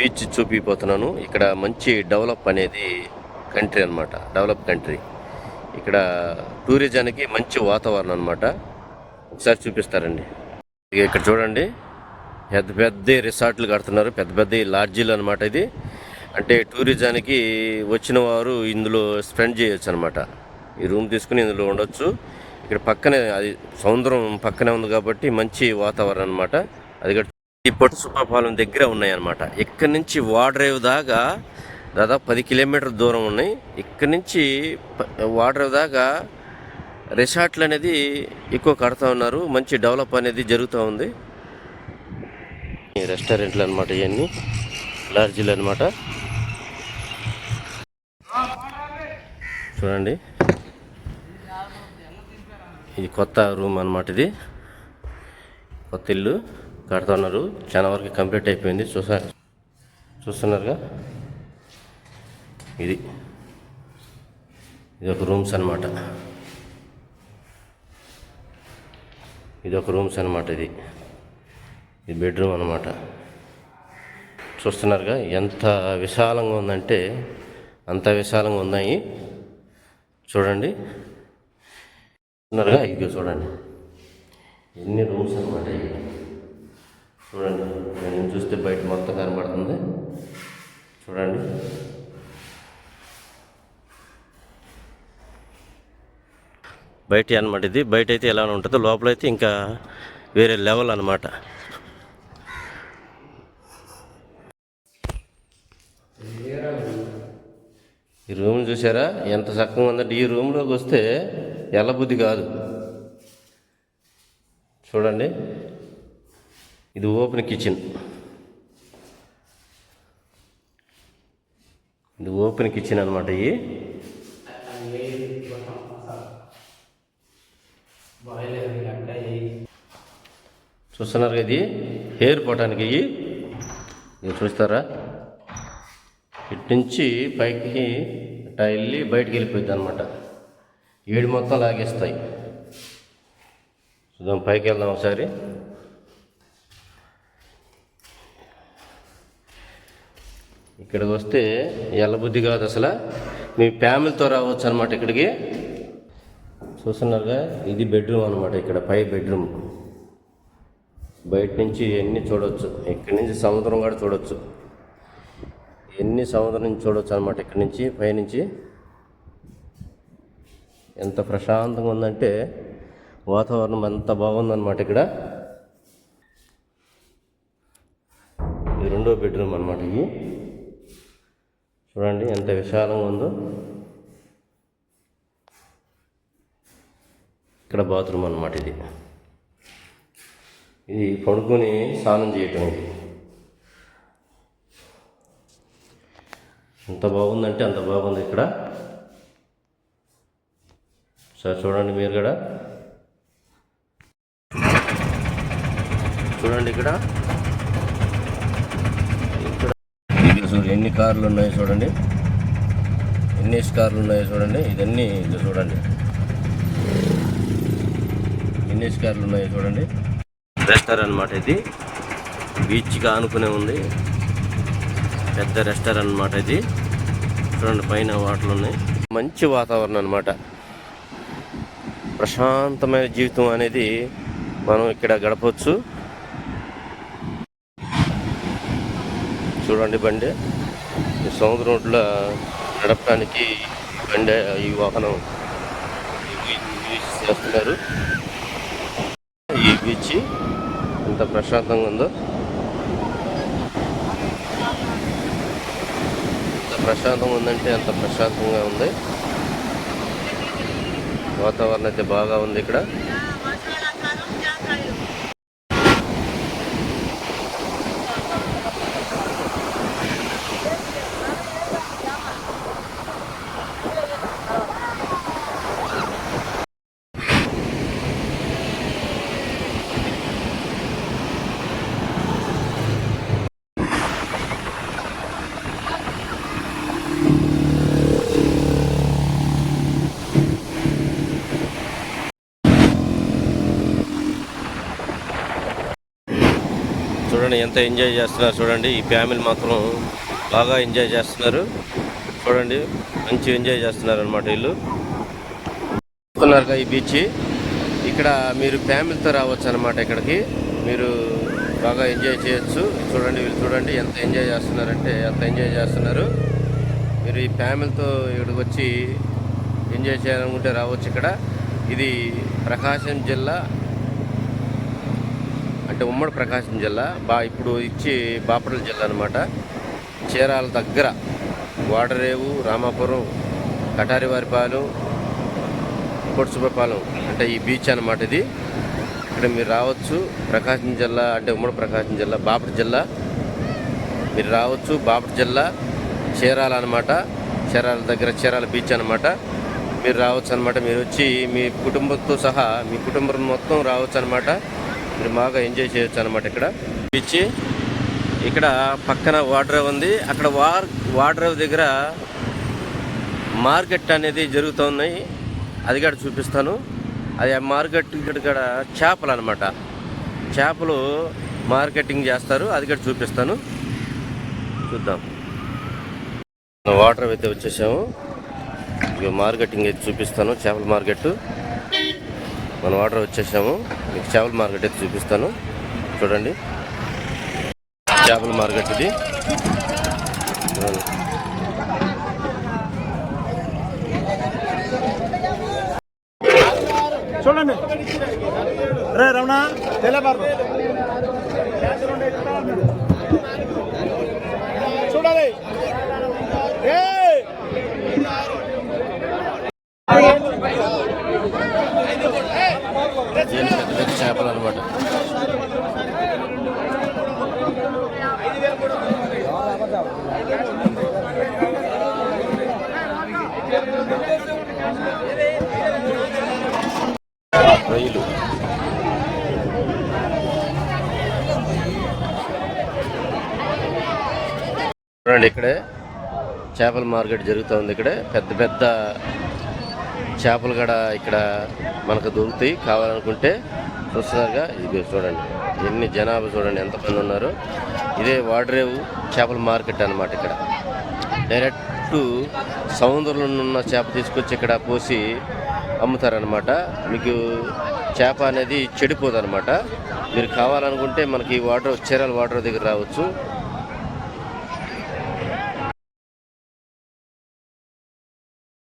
Beach చూపిపోతున్నాను. ఇక్కడ మంచి develop అనేది కంట్రీ అన్నమాట. Develop country. ఇక్కడ టూరిజానికి మంచి వాతావరణం అన్నమాట. ఒకసారి చూపిస్తారండి. ఇక్కడ చూడండి. పెద్ద పెద్ద రిసార్ట్లు కడుతున్నారు. పెద్ద పెద్ద లాడ్జీలు అనమాట ఇది. అంటే టూరిజానికి వచ్చిన వారు ఇందులో స్పెండ్ చేయొచ్చు అనమాట ఈ రూమ్ తీసుకుని ఇందులో ఉండొచ్చు. ఇక్కడ పక్కనే అది సముద్రం పక్కనే ఉంది కాబట్టి మంచి వాతావరణం అనమాట అది ఈ పొట్టు సుబ్బాపాలెం దగ్గర ఉన్నాయి అనమాట ఇక్కడి నుంచి వాడ్రేవ్ దాకా దాదాపు పది కిలోమీటర్ దూరం ఉన్నాయి. ఇక్కడి నుంచి ప- వాడ్రేవ్ దాకా రిసార్ట్లు అనేది ఎక్కువ కడతా ఉన్నారు. మంచి డెవలప్ అనేది జరుగుతూ ఉంది. ఈ రెస్టారెంట్లు అనమాట ఇవన్నీ లాడ్జీలు అనమాట చూడండి. ఇది కొత్త రూమ్ అనమాట ఇది. కొత్త ఇల్లు. కడుతున్నారు. చాలా వరకు కంప్లీట్ అయిపోయింది. చూసా చూస్తున్నారుగా? ఇది. ఇది ఒక రూమ్స్ అనమాట ఇది ఒక రూమ్స్ అనమాట ఇది. ఇది బెడ్రూమ్ అనమాట చూస్తున్నారుగా? ఎంత విశాలంగా ఉందంటే అంత విశాలంగా ఉన్నాయి. చూడండి. చూస్తున్నారుగా? ఇదిగో చూడండి. ఎన్ని రూమ్స్ అనమాట ఇవి. చూడండి నేను చూస్తే బయట మొత్తం కనబడుతుంది. చూడండి. బయట అనమాట ఇది. బయట అయితే ఎలా ఉంటుందో లోపల అయితే ఇంకా వేరే లెవెల్ అనమాట ఈ రూమ్ చూసారా ఎంత చక్కగా ఉందంటే ఈ రూమ్లోకి వస్తే ఎల్లబుద్ధి కాదు. చూడండి. ఇది ఓపెన్ కిచెన్. ఇది ఓపెన్ కిచెన్ అనమాట ఇవి చూస్తున్నారు కదా ఇది? హెయిర్ పోవటానికి ఇవి ఇది చూస్తారా? ఇటు నుంచి పైకి అట్లా వెళ్ళి బయటికి వెళ్ళిపోయింది అనమాట ఏడు మొత్తం లాగేస్తాయి. చూద్దాం పైకి వెళ్దాం ఒకసారి. ఇక్కడికి వస్తే ఎల్లబుద్ధి కాదు అసలు. మీ ఫ్యామిలీతో రావచ్చు అనమాట ఇక్కడికి. చూస్తున్నారుగా ఇది బెడ్రూమ్ అనమాట ఇక్కడ పై బెడ్రూమ్. బయట నుంచి ఎన్ని చూడవచ్చు ఇక్కడి నుంచి సముద్రం కూడా చూడవచ్చు ఎన్ని సముద్రం నుంచి చూడవచ్చు అనమాట ఇక్కడి నుంచి పైనుంచి ఎంత ప్రశాంతంగా ఉందంటే వాతావరణం అంత బాగుందన్నమాట ఇక్కడ. ఇది రెండో బెడ్రూమ్ అనమాట ఇది. చూడండి ఎంత విశాలంగా ఉందో. ఇక్కడ బాత్రూమ్ అన్నమాట ఇది. ఇది పడుకొని స్నానం చేయటం ఇది. ఎంత బాగుందంటే అంత బాగుంది ఇక్కడ. సార్ చూడండి మీరు కూడా. చూడండి ఇక్కడ ఇది చూడు ఎన్ని కార్లు ఉన్నాయో చూడండి. ఎన్ని కార్లు ఉన్నాయో చూడండి ఇదన్నీ ఇది చూడండి. ఎన్ని కార్లు ఉన్నాయో చూడండి. రెస్టారెంట్ అనమాట ఇది. బీచ్గా ఆనుకునే ఉంది. పెద్ద రెస్టారెంట్ అనమాట ఇది. చూడండి పైన వాటర్ ఉన్నాయి. మంచి వాతావరణం అనమాట ప్రశాంతమైన జీవితం అనేది మనం ఇక్కడ గడపవచ్చు. చూడండి బండి. ఈ సముద్రం ఒడ్డులో నడపడానికి బండే బండి ఈ వాహనం యూజ్ చేస్తున్నారు. ఈ బీచ్ ఎంత ప్రశాంతంగా ఉందో. ఎంత ప్రశాంతంగా ఉందంటే అంత ప్రశాంతంగా ఉంది. వాతావరణం అయితే బాగా ఉంది ఇక్కడ. చూడండి ఎంత ఎంజాయ్ చేస్తున్నారు చూడండి. ఈ ఫ్యామిలీ మాత్రం బాగా ఎంజాయ్ చేస్తున్నారు. చూడండి మంచి ఎంజాయ్ చేస్తున్నారు అనమాట వీళ్ళు. ఈ బీచ్ ఇక్కడ మీరు ఫ్యామిలీతో రావచ్చు అనమాట ఇక్కడికి. మీరు బాగా ఎంజాయ్ చేయొచ్చు. చూడండి వీళ్ళు చూడండి ఎంత ఎంజాయ్ చేస్తున్నారంటే ఎంత ఎంజాయ్ చేస్తున్నారు. మీరు ఈ ఫ్యామిలీతో ఇక్కడికి వచ్చి ఎంజాయ్ చేయాలనుకుంటే రావచ్చు ఇక్కడ. ఇది ప్రకాశం జిల్లా అంటే ఉమ్మడి ప్రకాశం జిల్లా బా ఇప్పుడు ఇచ్చి బాపట్ల జిల్లా అనమాట చీరాల దగ్గర వాడరేవు రామాపురం కటారివారిపాలెం కొట్టుసుపపాలెం అంటే ఈ బీచ్ అనమాట ఇది. ఇక్కడ మీరు రావచ్చు ప్రకాశం జిల్లా అంటే ఉమ్మడి ప్రకాశం జిల్లా బాపట్ల జిల్లా. మీరు రావచ్చు బాపట్ జిల్లా చీరాల అనమాట చీరాల దగ్గర చీరాల బీచ్ అనమాట మీరు రావచ్చు అనమాట మీరు వచ్చి మీ కుటుంబంతో సహా మీ కుటుంబం మొత్తం రావచ్చు అనమాట మీరు బాగా ఎంజాయ్ చేయొచ్చు అనమాట ఇక్కడ. బీచ్ ఇక్కడ పక్కన వాటర్ ఉంది. అక్కడ వార్ వాటర్ దగ్గర మార్కెట్ అనేది జరుగుతున్నాయి అది కూడా చూపిస్తాను. అది ఆ మార్కెట్ ఇక్కడ చేపలు అనమాట చేపలు మార్కెటింగ్ చేస్తారు. అది కూడా చూపిస్తాను. చూద్దాం. వాటర్ అయితే వచ్చేసాము. ఇక మార్కెటింగ్ అయితే చూపిస్తాను. చేపల మార్కెట్ మనం ఆర్డర్ వచ్చేసాము. మీకు చేపల మార్కెట్ అయితే చూపిస్తాను. చూడండి. చేపల మార్కెట్ ఇది. చూడండి. రే రమణ తెల్లబారు చూడాలి ఏయ్! ఇవన్నీ పెద్ద పెద్ద చేపలు అనమాట రొయ్యలు చూడండి ఇక్కడే. చేపల మార్కెట్ జరుగుతుంది ఇక్కడే. పెద్ద పెద్ద చేపలు కూడా ఇక్కడ మనకు దొరుకుతాయి. కావాలనుకుంటే చూస్తున్నారుగా. ఇది చూడండి. ఎన్ని జనాభా చూడండి. ఎంతమంది ఉన్నారు. ఇదే వాడరేవు చేపల మార్కెట్ అన్నమాట ఇక్కడ. డైరెక్ట్ సముద్రంలో ఉన్న చేప తీసుకొచ్చి ఇక్కడ పోసి అమ్ముతారనమాట మీకు చేప అనేది చెడిపోదు అనమాట మీరు కావాలనుకుంటే మనకి వాటర్ చీరాల వాటర్ దగ్గర రావచ్చు.